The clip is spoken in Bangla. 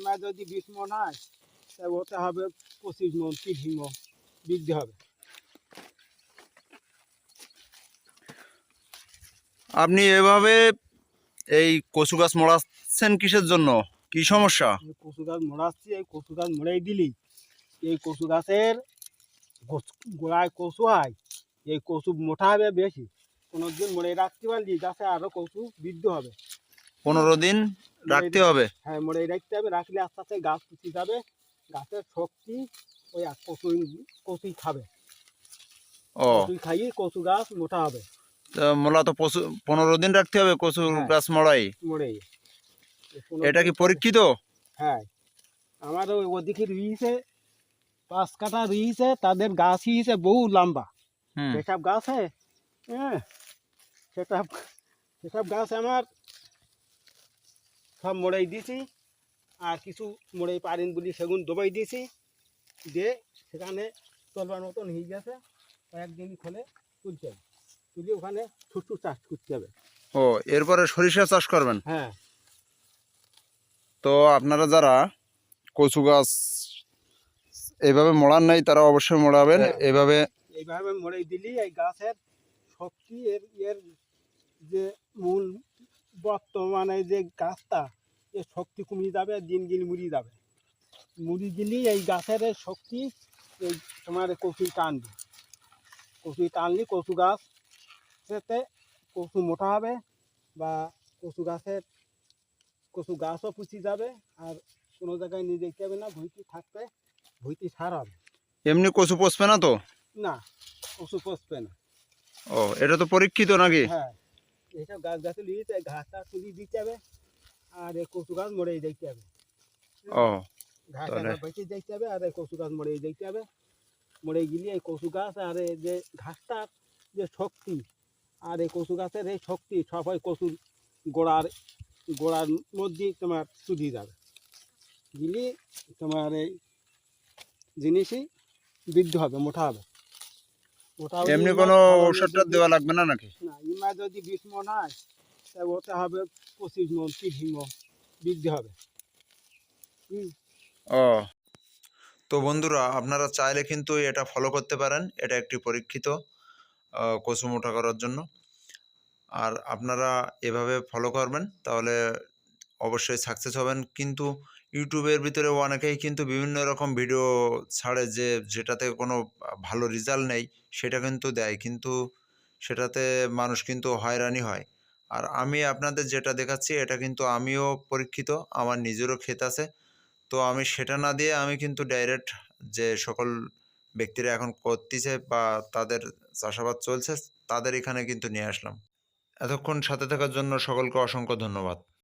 ইমা যদি বিশ মন হয় তা ওতে হবে পঁচিশ মন তিরিশ মন বিক্রি হবে। আপনি এভাবে এই কচু গাছ মোড়াচ্ছেন কিসের জন্য? কি সমস্যা? কচু গাছ মোড়াচ্ছি এই কচু গাছ মোড়াই দিলি। এই কচু গাছের গোড়ায় কচু হয় এই কচু মোটা হবে বেশি। কোনো দিন মোড়ে রাখতে পারলি গাছে আরও কচু বৃদ্ধি হবে। পনেরো দিন রাখতে হবে। হ্যাঁ মোড়ে রাখতে হবে রাখলে আস্তে আস্তে গাছ পুষি যাবে। গাছের শক্তি ওই এক কচু কচুই খাবে। ও। কচুই খাইয়ে কচু গাছ মোটা হবে। তো মূলত পশু পনেরো দিন রাখতে হবে কচু হ্যাঁ। গাছ মড়াই? মোড়ে এটা কি পরীক্ষিত? হ্যাঁ। আমার ওদিকে রুইছে পাঁচ কাঠা রুইছে তাদের গাছ হিসে বহু লম্বা। সেসব গাছ है হ্যাঁ সেসব সেসব গাছ আমার সব মোড়াই দিয়েছি আর কিছু মোড়াই পারেন বলি সেগুন দবাই দিয়েছি দিয়ে সেখানে চলবার মতন হয়ে গেছে কয়েকদিন খোলে তুলতে হবে তুলে ওখানে ছুটু চাষ করতে হবে। ও এরপরে সরিষা চাষ করবেন? হ্যাঁ। তো আপনারা যারা কচু গাছ এভাবে মোড়ান নাই তারা অবশ্যই মোড়াবেন। হ্যাঁ। এভাবে এইভাবে মোড়াই দিলি এই গাছের শক্তি এর এর বর্তমানে যে গাছটা এর শক্তি কমিয়ে যাবে দিন দিন মুড়ি যাবে। মুড়ি দিলি এই গাছের শক্তি এই তোমার কচু টানবে। কচু টানলি কচু গাছ সেতে কচু মোটা হবে বা কচু গাছের কচু গাছও পুষি যাবে আর কোনো জায়গায় নিয়ে যেতে হবে না ভুঁইটি থাকবে ভুঁইটি সার হবে। এমনি কচু পচবে না তো? না কচু পচবে না। ও এটা তো পরীক্ষিত নাকি? হ্যাঁ। এইসব গাছ গাছে লিয়েছে ঘাসটা তুলি দিতে হবে আর এই কচু গাছ মরে দেখতে হবে। ও ঘাসটা তাহলে- বেঁচে দেখতে হবে আর এই কচু গাছ মরে দেখতে হবে। মরে গেলে এই কচু গাছ আর এই যে ঘাসটার যে শক্তি আর এই কচু গাছের এই শক্তি সব ওই কচুর গোড়ার গোড়ার মধ্যে তোমার চুদি যাবে। দিলে তোমার এই জিনিসই বৃদ্ধি হবে মোটা হবে। এমনি কোনো ঔষধটা দেওয়া লাগবে না নাকি? না ইমা যদি বিশ মন হয় তা ওতে হবে পঁচিশ মন তিরিশ মন বৃদ্ধি হবে। ও। তো বন্ধুরা আপনারা চাইলে কিন্তু এটা ফলো করতে পারেন। এটা একটি পরীক্ষিত কচু মোটা করার জন্য। আর আপনারা এভাবে ফলো করবেন তাহলে অবশ্যই সাকসেস হবেন। কিন্তু ইউটিউবের ভিতরে অনেকেই কিন্তু বিভিন্ন রকম ভিডিও ছাড়ে যে যেটাতে কোনো ভালো রেজাল্ট নেই, সেটা কিন্তু দেয়। কিন্তু সেটাতে মানুষ কিন্তু হয়রানি হয়। আর আমি আপনাদের যেটা দেখাচ্ছি, এটা কিন্তু আমিও পরীক্ষিত, আমার নিজেরও ক্ষেত আছে। তো আমি সেটা না দিয়ে আমি কিন্তু ডাইরেক্ট যে সকল ব্যক্তিরা এখন করতেছে বা তাদের চাষাবাদ চলছে, তাদের এখানে কিন্তু নিয়ে আসলাম। এতক্ষণ সাথে থাকার জন্য সকলকে অসংখ্য ধন্যবাদ।